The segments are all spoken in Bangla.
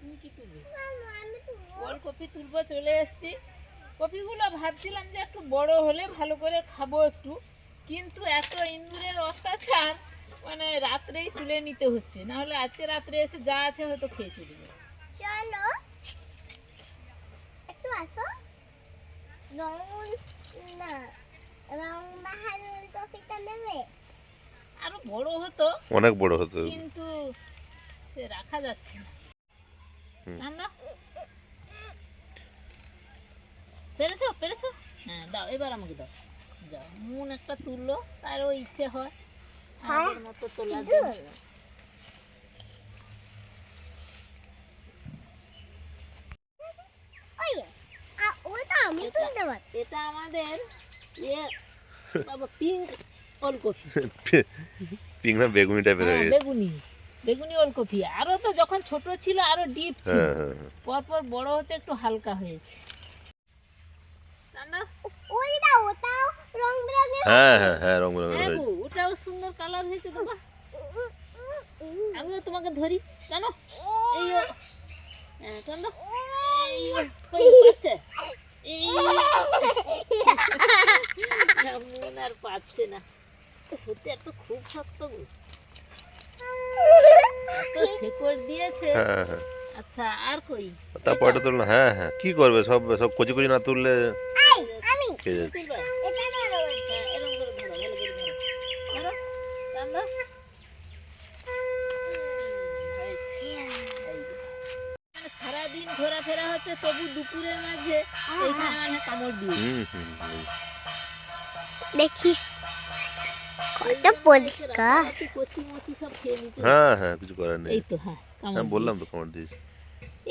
তুমি কি তুলবে? ওলকপি তুলবো। চলে এসেছি। কপিগুলো ভাবছিলাম যে একটু বড় হলে ভালো করে খাব একটু কিন্তু এত ইন্দুরের অত্যাচার মানে রাত্রেই তুলে নিতে হচ্ছে। না হলে আজকে রাত্রে এসে যা আছে হয়তো খেয়ে চলে যাবে। চলো। একটু আসো। রং না রং বাহার কপিটা নেবে? আরও বড় হতো। অনেক বড় হতো। কিন্তু সে রাখা যাচ্ছে না। পেরেছ? পেরেছ? হ্যাঁ দাও এবার আমাকে দাও। যাও মন একটা তুললো তারও ইচ্ছে হয়। মতো তোলার জন্য। এটা- আমাদের ইয়ে বাবা পিঙ্ক না বেগুনি টাইপের হয়ে হ্যাঁ, গেছে। বেগুনি। বেগুনি ওলকপি। আরও তো যখন ছোট ছিল আরও ডিপ ছিল। হ্যাঁ হ্যাঁ হ্যাঁ। পরপর বড় হতে একটু হালকা হয়েছে। হ্যাঁ হ্যাঁ হ্যাঁ রং বেরঙের হ্যাঁ ওটাও সুন্দর কালার হয়েছে বাবা আমিও তোমাকে ধরি। জানো এই টানো। পাচ্ছে না, সত্যি এত খুব শক্ত গো। এত শেকড় দিয়েছে। হ্যাঁ হ্যাঁ আচ্ছা আর কই? তারপর এটা তুলনা হ্যাঁ হ্যাঁ। কি করবে? সব সব কচি কচি না তুললে আমি। যাচ্ছে হ্যাঁ সারাদিন ঘোরাফেরা হচ্ছে তবু দুপুরের মাঝে এইখানে মানে কামড় দিয়ে। দেখি। কত পরিষ্কার। কচি মচি সব খেয়ে নিতে হ্যাঁ হ্যাঁ কিছু করার নেই। এই তো হ্যাঁ হ্যাঁ বললাম তো দিয়েছে। দিয়েছি।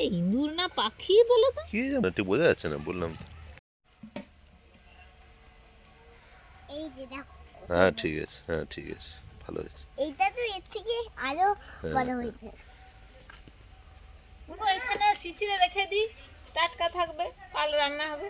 এই ইঁদুর না পাখি বলো তো? কি জানো ঠিক বোঝা যাচ্ছে না বললাম তো। এই যে দেখো। হ্যাঁ ঠিক আছে হ্যাঁ ঠিক আছে ভালো হয়েছে। এইটা তো এর থেকে আরও হ্যাঁ, বড় হ্যাঁ। হয়েছে। পুরো এখানে শিশিরে রেখে দিই টাটকা থাকবে কাল রান্না হবে।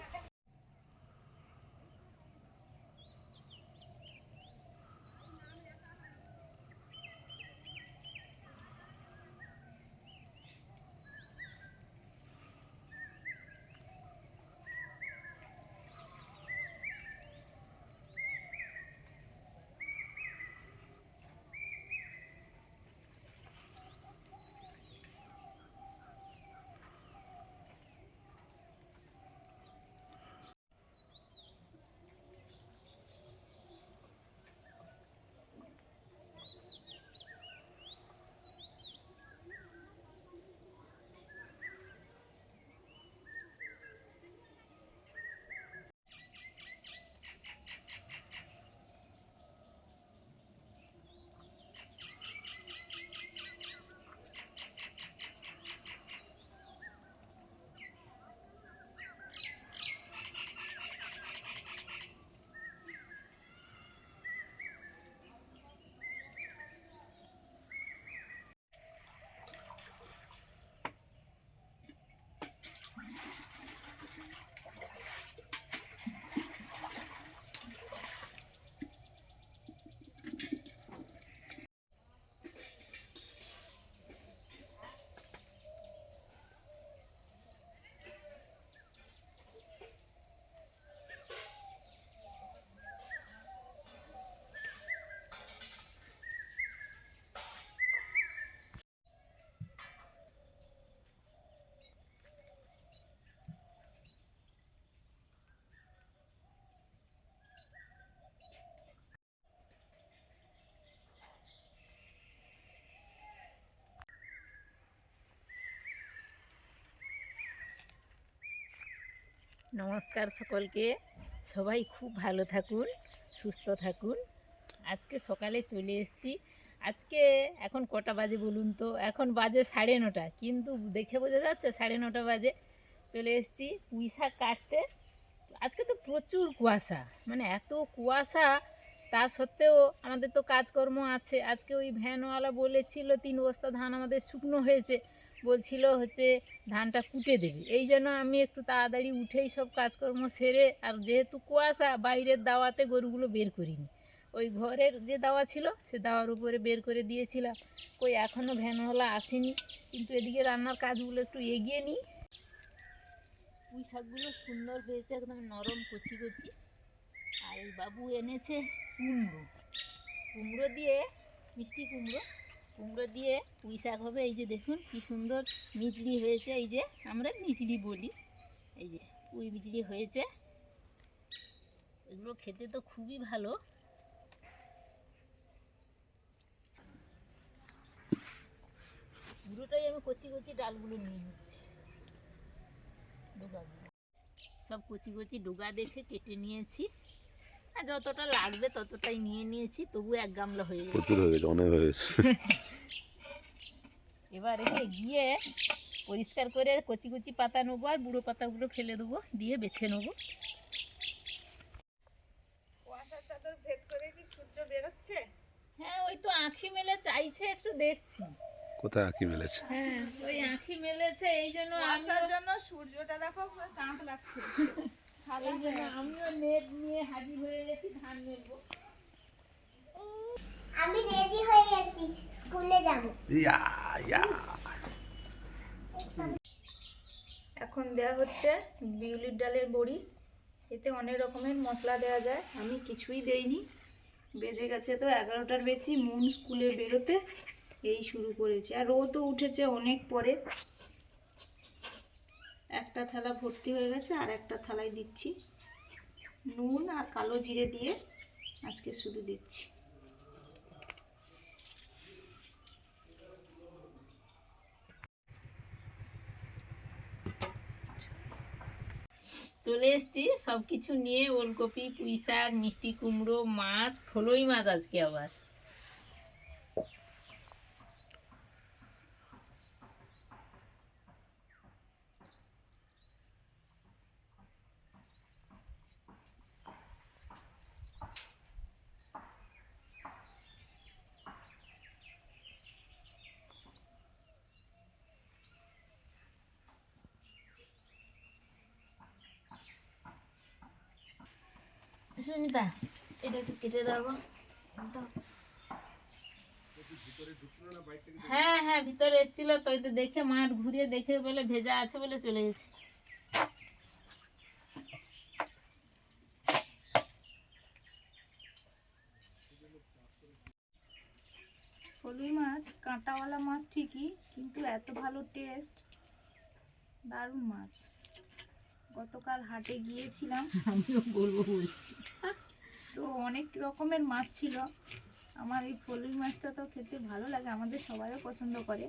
নমস্কার সকলকে। সবাই খুব ভালো থাকুন, সুস্থ থাকুন। আজকে সকালে চলে এসেছি। আজকে এখন কটা বাজে বলুন তো? এখন বাজে সাড়ে নটা, কিন্তু দেখে বোঝা যাচ্ছে সাড়ে নটা বাজে। চলে এসেছি পুঁই শাক কাটতে। আজকে তো প্রচুর কুয়াশা মানে এত কুয়াশা, তা সত্ত্বেও আমাদের তো কাজকর্ম আছে। আজকে ওই ভ্যানওয়ালা বলেছিল তিন বস্তা ধান আমাদের শুকনো হয়েছে। বলছিল হচ্ছে ধানটা কুটে দেবে। এই জন্য আমি একটু তাড়াতাড়ি উঠেই সব কাজকর্ম সেরে আর যেহেতু কুয়াশা, বাইরের দাওয়াতে গরুগুলো বের করিনি। ওই ঘরের যে দাওয়া ছিল, সে দাওয়ার উপরে বের করে দিয়েছিলাম। কই এখনও ভ্যানওয়ালা আসেনি, কিন্তু এদিকে রান্নার কাজগুলো একটু এগিয়ে নিই। পুঁই শাকগুলো সুন্দর হয়েছে, একদম নরম কচি কচি। আর ওই বাবু এনেছে কুমড়ো। কুমড়ো দিয়ে মিষ্টি কুমড়ো। কুমড়ো দিয়ে পুঁই শাক হবে। এই যে দেখুন কি সুন্দর মিচড়ি হয়েছে। এই যে আমরা মিচড়ি বলি। এই যে পুঁই মিচড়ি হয়েছে। এগুলো খেতে তো খুবই ভালো। পুরোটাই আমি কচি কচি ডালগুলো নিয়ে নিচ্ছি। ডোগাগুলো সব কচি কচি ডোগা দেখে কেটে নিয়েছি। যতটা লাগবে ততটাই নিয়ে নিয়েছি তবু এক গামলা হয়ে গেছে। প্রচুর হয়ে গেছে অনেক হয়ে গেছে। এবার একে গিয়ে পরিষ্কার করে কচি কচি পাতা নেব আর বুড়ো পাতাগুলো ফেলে দেবো দিয়ে বেছে নেব। কুয়াশার চাদর ভেদ করে কি সূর্য বেরোচ্ছে? হ্যাঁ ওই তো আঁখি মেলে চাইছে একটু দেখছি। কোথায় আঁকি মেলেছে? হ্যাঁ ওই আঁখি মেলেছে এই জন্য আমিও জন্য সূর্যটা দেখো চাঁদ লাগছে। আমিও নেট নিয়ে হাজির হয়ে গেছি ধান মেলবো আমি রেডি হয়ে গেছি স্কুলে যাব। ইয়া ইয়া। এখন দেয়া হচ্ছে বিউলির ডালের বড়ি। এতে অনেক রকমের মশলা দেওয়া যায়। আমি কিছুই দেইনি। বেজে গেছে তো এগারোটার বেশি মন স্কুলে বেরোতে এই শুরু করেছে। আর ও তো উঠেছে অনেক পরে। একটা থালা ভর্তি হয়ে গেছে আর একটা থালায় দিচ্ছি নুন আর কালো জিরে দিয়ে আজকে শুধু দিচ্ছি। চলে এসেছি সব কিছু নিয়ে ওলকপি পুঁই শাক মিষ্টি কুমড়ো, মাছ, ফলই মাছ আজকে আবার। সুনিতা এটা একটু কেটে দেবো। হ্যাঁ হ্যাঁ ভিতরে এসেছিল, তো তো দেখে মাঠ ঘুরিয়ে দেখে বলে ভেজা আছে বলে চলে গেছে। ফলুই মাছ, কাঁটাওয়ালা মাছ ঠিকই, কিন্তু এত ভালো টেস্ট দারুণ মাছ। গতকাল হাটে গিয়েছিলাম। আমিও বলব বলছি। তো অনেক রকমের মাছ ছিল। আমার এই ফলুই মাছটা তো খেতে ভালো লাগে আমাদের সবাইও পছন্দ করে।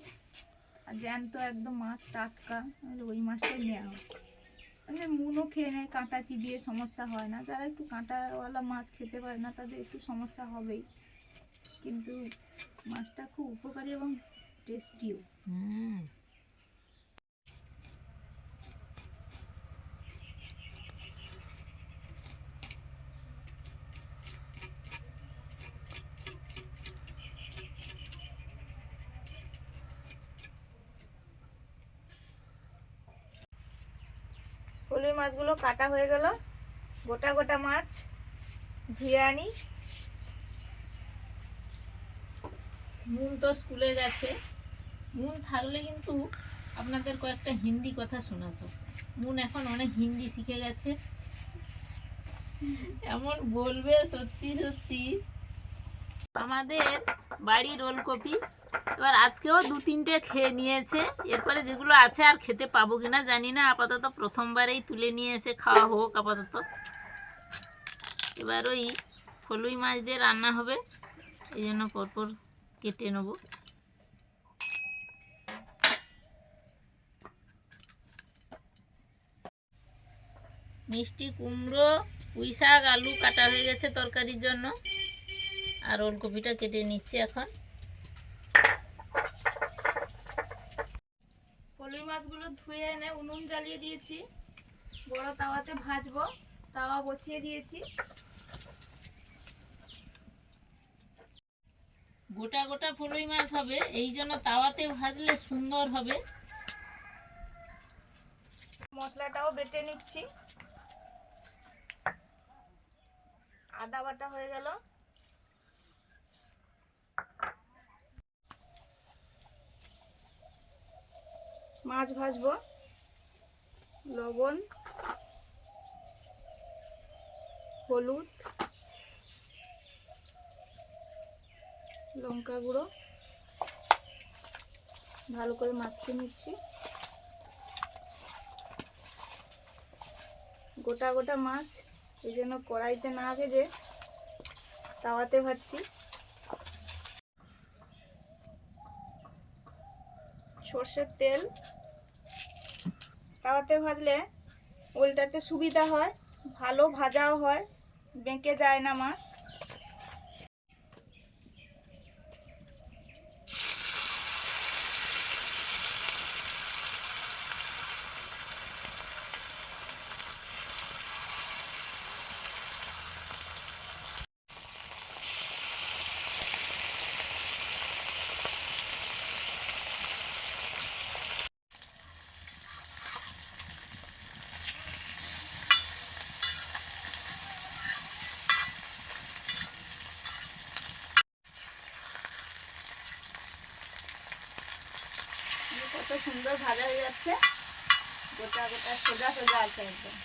আর জ্যান্ত একদম মাছ টাটকা ওই মাছটাই নেওয়া হয়। মানে মুনও খেয়ে নেয় কাঁটা চিবিয়ে সমস্যা হয় না। যারা একটু কাঁটাওয়ালা মাছ খেতে পারে না তাদের একটু সমস্যা হবেই। কিন্তু মাছটা খুব উপকারী এবং টেস্টিও। হুম। ফলুই মাছগুলো কাটা হয়ে গেল। গোটা গোটা মাছ ধুয়ে আনি মুন তো স্কুলে গেছে। মুন থাকলে কিন্তু আপনাদের কয়েকটা হিন্দি কথা শোনাতো। মুন এখন অনেক হিন্দি শিখে গেছে। এমন বলবে সত্যি সত্যি। আমাদের বাড়ির ওলকপি এবার আজকেও দু তিনটে খেয়ে নিয়েছে। এরপরে যেগুলো আছে আর খেতে পাবো কিনা জানি না। আপাতত প্রথমবারেই তুলে নিয়ে এসে খাওয়া হোক আপাতত। এবার ওই ফলুই মাছ দিয়ে রান্না হবে। এই জন্য পরপর কেটে নেব। মিষ্টি কুমড়ো, পুঁই শাক, আলু কাটা হয়ে গেছে তরকারির জন্য। আর ওলকপিটা কেটে নিচ্ছি এখন ফলুই মাছগুলো ধুয়ে এনে উনুন জ্বালিয়ে দিয়েছি। বড় তাওয়াতে ভাজবো, তাওয়া বসিয়ে দিয়েছি। গোটা গোটা ফলুই মাছ হবে, এই জন্য তাওয়াতে ভাজলে সুন্দর হবে। মশলাটাও বেটে নিচ্ছি। আদা বাটা হয়ে গেল। মাছ ভাজবো, লবণ, হলুদ, লঙ্কা গুঁড়ো, ভালো করে মাছকে নিচ্ছি। গোটা গোটা মাছ এই জন্য কড়াইতে না ভেজে তাওয়াতে ভাজছি। সর্ষের তেল তাওয়াতে ভাজলে ওইটাতে সুবিধা হয় ভালো ভাজাও হয় বেঁকে যায় না মাছ। সুন্দর ভাজা হয়ে যাচ্ছে। গোটা গোটা সোজা সোজা আছে একদম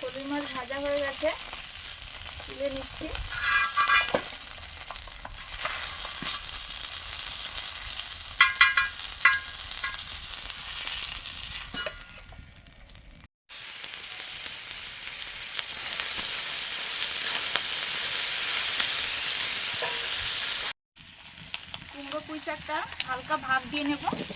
কবি মাছ ভাজা হয়ে গেছে তুলে নিচ্ছি কুমড়ো পুঁই শাকটা হালকা ভাপ দিয়ে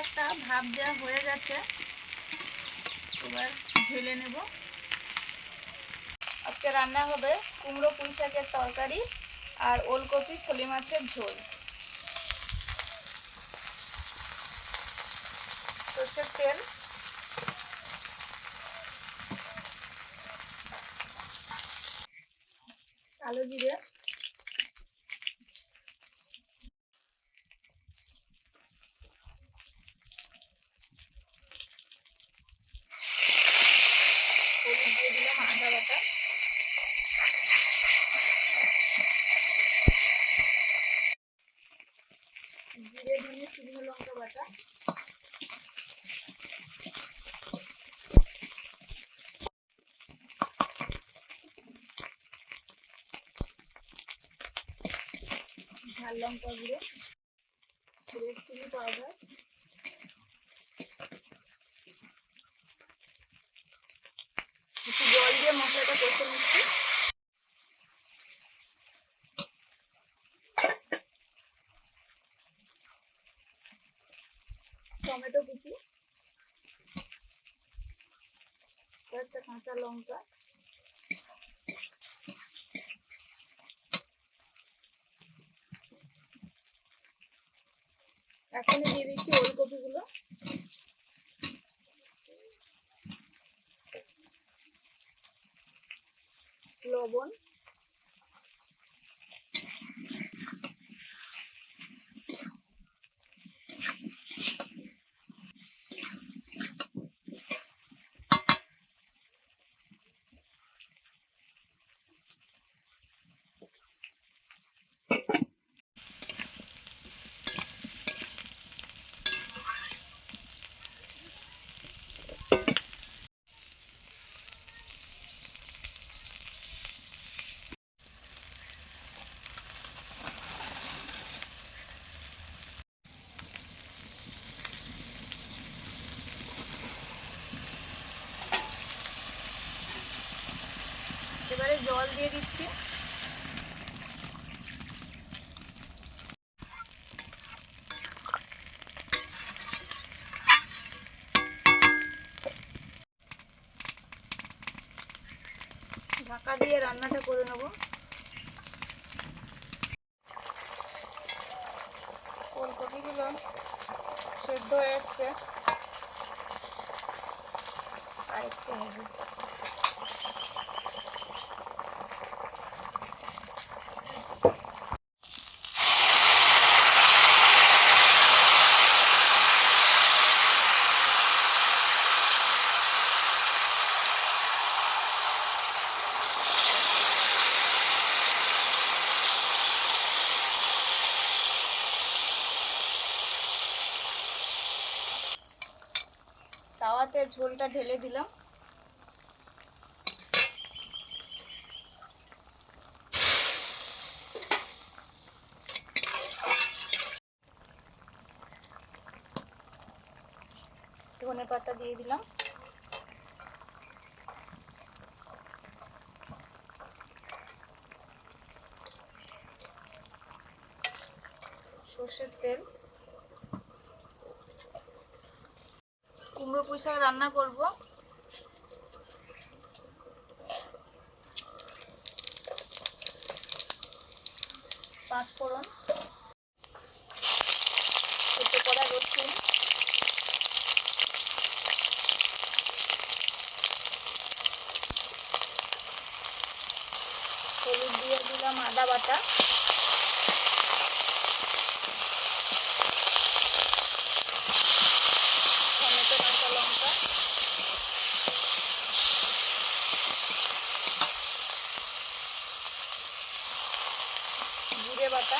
শাকটা ভাপ দেওয়া হয়ে গেছে। এবার ঢেলে নেব। আজকে রান্না হবে কুমড়ো পুঁই শাকের তরকারি আর ওলকপি ফলি মাছের ঝোল। সর্ষের তেল। কালো জিরে হলুদ দিয়ে দিলাম আদা বাটা জিরে ধনে শুকনো লঙ্কা বাটা ঝাল লঙ্কা গুঁড়ো, রেড চিলি পাউডার। একটু জল দিয়ে মশলাটা কষে নিচ্ছি। টমেটো কুচি, কয়েকটা কাঁচা লঙ্কা এখনই দিয়ে দিচ্ছি ওলকপিগুলো লবণ এবারে জল দিয়ে দিচ্ছি ঢাকা দিয়ে রান্নাটা করে নেব ফুলকপিগুলো সেদ্ধ হয়ে এসছে আর একটু হবে তাওয়াতে ঝোলটা ঢেলে দিলাম। ধনে পাতা দিয়ে দিলাম। সর্ষের তেল। কুমড়ো পুঁই শাক রান্না করব। পাঁচফোড়ন কেটে করা রসুন হলুদ দিয়ে দিলাম আদা বাটা টমেটো কাঁচা লঙ্কা জিরে বাটা।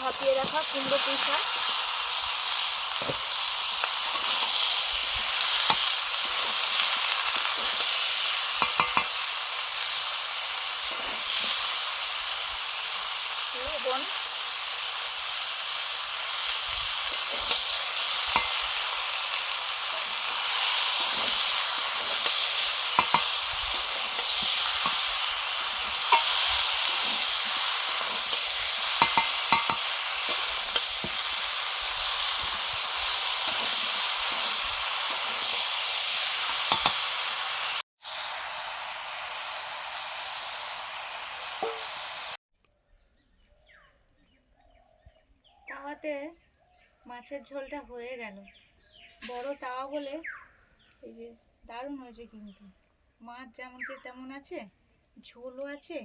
ভাপিয়ে রাখা কুমড়ো পুঁই শাক লবণ তাওয়াতে মাছের ঝোলটা হয়ে গেল। বড় তাওয়া বলে এই যে দারুণ হয়েছে কিন্তু। মাছ যেমন কি তেমন আছে, ঝোলও আছে,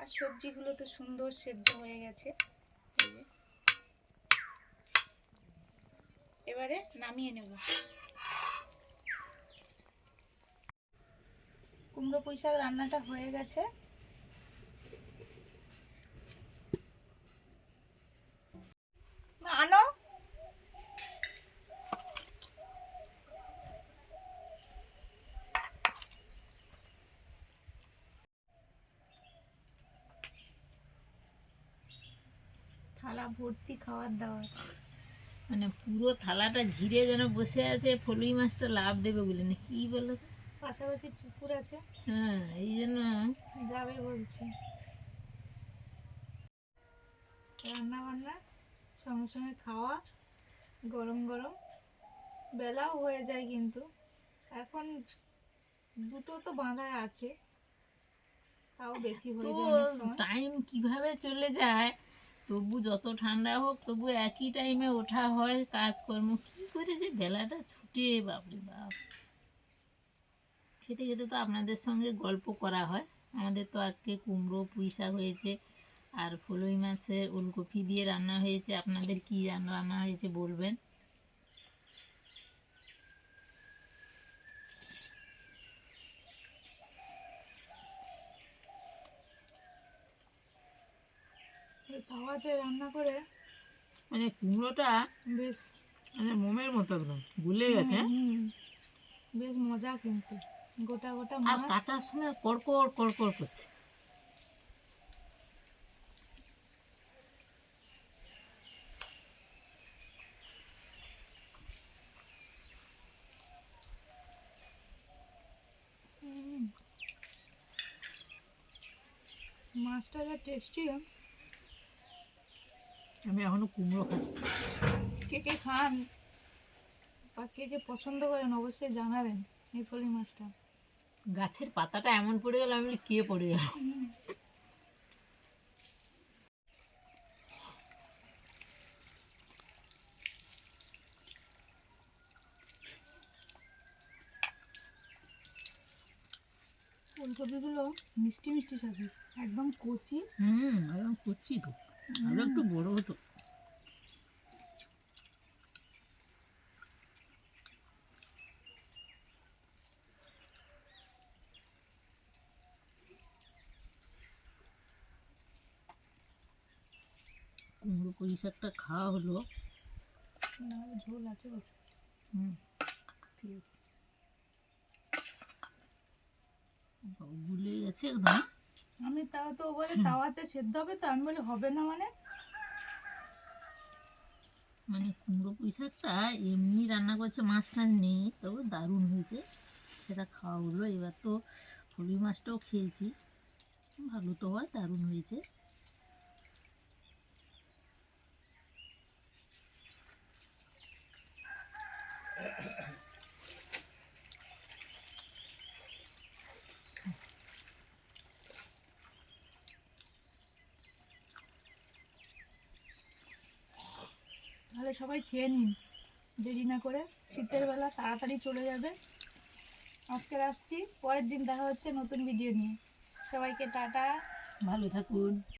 আর সবজিগুলো তো সুন্দর সেদ্ধ হয়ে গেছে। এবারে নামিয়ে নেব। কুমড়ো পুঁই শাক রান্নাটা হয়ে গেছে না, আনো থালা ভর্তি খাবার দাবার মানে পুরো থালাটা ঘিরে যেন বসে আছে ফলুই মাছটা লাভ দেবে বলে না কি বলো? পাশাপাশি পুকুর আছে। হ্যাঁ এই জন্য যাবে বলছি। রান্না বান্না সঙ্গে সঙ্গে খাওয়া গরম গরম। বেলাও হয়ে যায় কিন্তু। এখন দুটো তো বাঁধা আছে। তাও বেশি হয়ে যায় টাইম কীভাবে চলে যায়? তবু যত ঠান্ডা হোক, তবু একই টাইমে ওঠা হয় কাজকর্ম। কি করে যে বেলাটা ছুটে বাপরে বাপ। খেতে খেতে তো আপনাদের সঙ্গে গল্প করা হয়। আমাদের তো আজকে কুমড়ো, পুঁই হয়েছে, আর ফলই মাছের ওলকপি দিয়ে রান্না হয়েছে। আপনাদের কি রান্না হয়েছে বলবেন? তাওয়াতে রান্না করে মানে কুমড়োটা বেশ। মানে মোমের মতো একদম গুলে গেছে। বেশ মজা কিন্তু গোটা গোটা আর কাটার সময় কড়কড় কড়কড় করছে। মাছটা যা টেস্টি আমি এখনও কুমড়ো খাচ্ছি। কে কে খান? বা কে কে পছন্দ করেন অবশ্যই জানাবেন এই ফলি মাছটা। গাছের পাতাটা এমন পড়ে গেল আমি কে পড়ে গেল? ফুলকপিগুলো মিষ্টি মিষ্টি সাথে একদম কচি। হুম একদম কচি তো। আরও একটু বড় হতো। কুমড়ো পুঁই শাকটা খাওয়া হলো। ঝোল আছে হুম। গুলে গেছে একদম। আমি তাও তো বলে তাওয়াতে সেদ্ধ হবে তো, আমি বলি হবে না মানে? মানে কুমড়ো পুঁই শাকটা এমনি রান্না করছে, মাছটা নেই, তবে দারুণ হয়েছে। সেটা খাওয়া হলো, এবার তো হলুই মাছটাও খেয়েছি। ভালো তো হয়, দারুণ হয়েছে। সবাই খেয়ে নিন। দেরি না করে। শীতের বেলা তাড়াতাড়ি চলে যাবে। আজকে আসছি। পরের দিন দেখা হচ্ছে নতুন ভিডিও নিয়ে। সবাইকে টাটা। ভালো থাকুন।